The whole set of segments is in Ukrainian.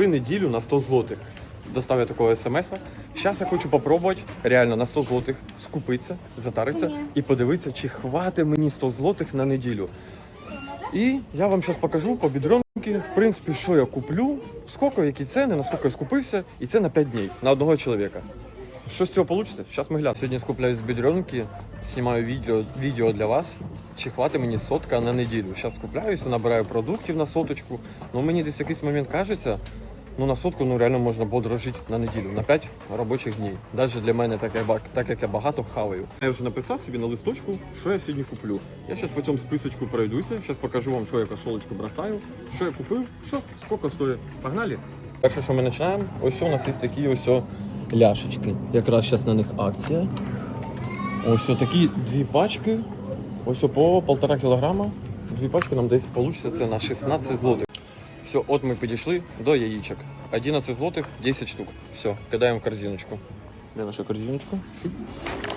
Лови неділю на 100 злотих. Достав я такого смс. Зараз я хочу попробувати реально на 100 злотих скупитися, затаритися і подивитися, чи хватить мені 100 злотих на неділю. І я вам зараз покажу по бідронки, в принципі, що я куплю, скільки, які ціни, наскільки я скупився, і це на 5 днів на одного чоловіка. Що з цього вийде? Зараз ми глянемо. Сьогодні скупляюсь з бідронки, знімаю відео, відео для вас. Чи хватить мені сотка на неділю? Зараз скупляюся, набираю продуктів на соточку. Ну мені десь якийсь момент кажеться, ну на сотку ну реально можна бодро жити на неділю, на 5 робочих днів. Навіть для мене, так як, так як я багато хаваю. Я вже написав собі на листочку, що я сьогодні куплю. Я зараз по цьому списочку пройдуся, зараз покажу вам, що я кошолочку бросаю, що я купив, що скільки стоїть. Погнали! Перше, що ми починаємо, ось у нас є такі ось ляшечки. Якраз зараз на них акція. Ось такі дві пачки. Ось по полтора кілограма. Дві пачки нам десь вийде це на 16 злотих. Все, от ми підійшли до яєчок. 11 злотих, 10 штук. Все, кидаємо в корзиночку. Де наша корзиночка?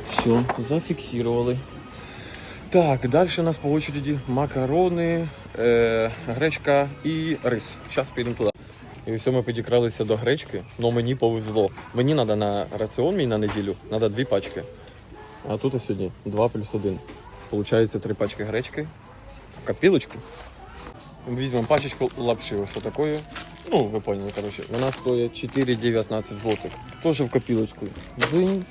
Все, зафіксували. Так, далі у нас по очереді макарони, е, гречка і рис. Зараз підемо туди. І все, ми підікралися до гречки, але мені повезло. Мені треба на раціон мій на неділю, треба дві пачки. А тут сьогодні 2 плюс 1. Получається три пачки гречки в копілочку. Візьмемо пачечку лапши ось такої. Ну, ви поняли, коротше. Вона стоїть 4,19 злотих. Теж в копілочку. Дзинь.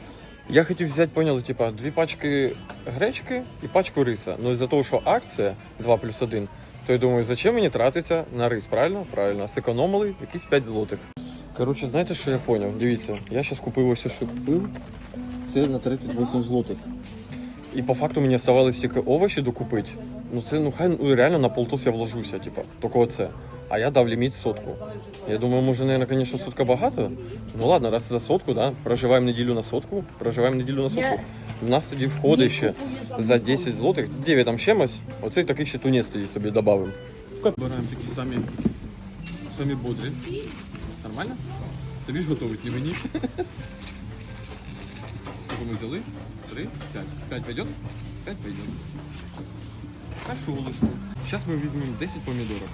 Я хотів взяти, поняли, типа, дві пачки гречки і пачку риса. Ну, із-за того, що акція 2 плюс 1, то я думаю, зачем мені тратитися на рис, правильно? Правильно. Секономили якісь 5 злотих. Коротше, знаєте, що я зрозумів? Дивіться, я зараз купив ось що купив. Це на 38 злотих. І по факту мені оставалось тільки овочі докупити. Ну це ну хай ну, реально на полтос я вложуся, типа, тільки оце. А я дав ліміт сотку. Я думаю, може, наверное, конечно, сотка багато. Ну ладно, раз за сотку, да, проживаємо неділю на сотку, проживаємо неділю на сотку. У нас тоді входить ще за 10 злотих, 9 там чимось, оцей такий ще тунець тоді собі додамо. Беремо такі самі, самі бодрі. Нормально? Тобі ж готовить, не мені. Сколько мы взяли? Три, пять. Пять пойдет? Пять пойдет. Кашулочку. Сейчас мы возьмем 10 помидоров.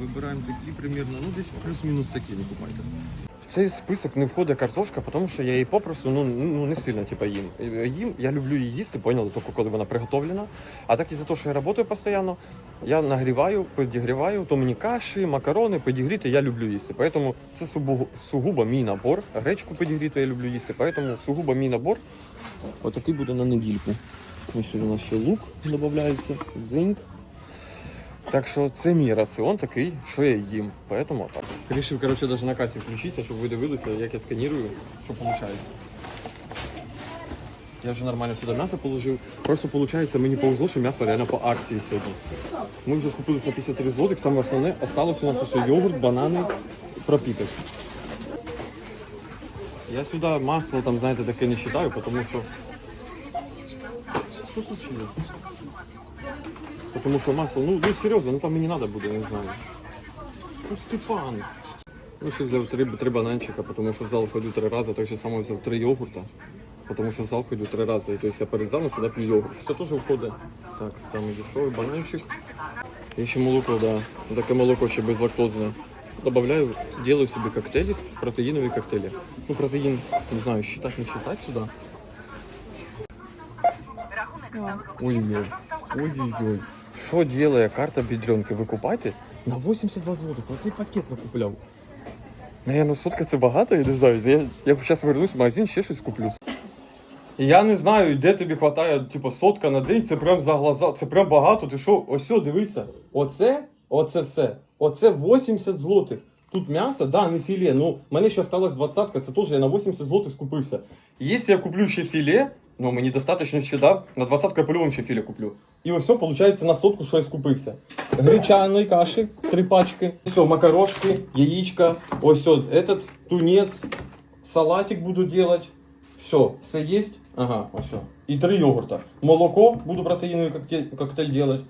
Вибираємо такие примерно, ну здесь плюс-мінус такі ви купайте. В цей список не входить картошка, тому що я її попросту ну, ну не сильно типа, їм. Їм, я люблю її їсти, поняли, тільки коли вона приготовлена. А так і за те, що я працюю постійно, я нагріваю, підігріваю, то мені каші, макарони, підігріти я люблю їсти. Тому це сугубо, мій набор. Гречку підігріти я люблю їсти, тому сугубо мій набор. Отакий буде на недільку. Ось у нас ще лук додається, дзиньк. Так що це мій раціон такий, що я їм. Поэтому так. Рішив, коротше, навіть на касі включитися, щоб ви дивилися, як я сканірую, що виходить. Я вже нормально сюди м'ясо положив. Просто виходить, мені повезло, що м'ясо реально по акції сьогодні. Ми вже скупилися на 53 злотих, саме основне, осталось у нас усе йогурт, банани, пропіток. Я сюди масло там, знаєте, таке не вважаю, тому що. Що случилось? Потому что масло, ну, ну серьезно, ну там мені надо буде, не знаю. Ну, Степан. Ну, ще взяв три, три бананчика, тому що в зал ходю три рази, так же само взяв три йогурта. Тому що в зал ходю три рази. І, тобто я перед залом сюди п'ю йогурт. Все теж входить. Так, самий дешевий бананчик. І ще молоко, да. Таке молоко ще безлактозне. Добавляю, делаю собі коктейлі, протеїнові коктейлі. Ну, протеїн, не знаю, считать, не считать сюди. Ой-ой, ой-ой-ой. Що делає карта бедренки? Ви купаєте? На 82 злотих. Оцей пакет накупляв. Наверно, сотка це багато, я не знаю. Я, я зараз вернусь в магазин, ще щось куплю. І я не знаю, де тобі вистачає, типу, сотка на день, це прям за глаза, це прям багато. Ти що? Ось, дивися. Оце, оце все. Оце 80 злотих. Тут м'ясо, да, не філе. Ну, в мене ще осталось двадцятка, це теж я на 80 злотих скупився. Якщо я куплю ще філе, ну мені достатньо ще, да, на двадцатку я по-любому ще філе куплю. І ось все, виходить, на сотку, що я скупився. Гречаної каші, три пачки. Все, макарошки, яєчка, ось все, этот тунець, салатик буду делать. Все, все есть. Ага, ось все. І три йогурта. Молоко, буду протеїновий коктейль, коктейль делать.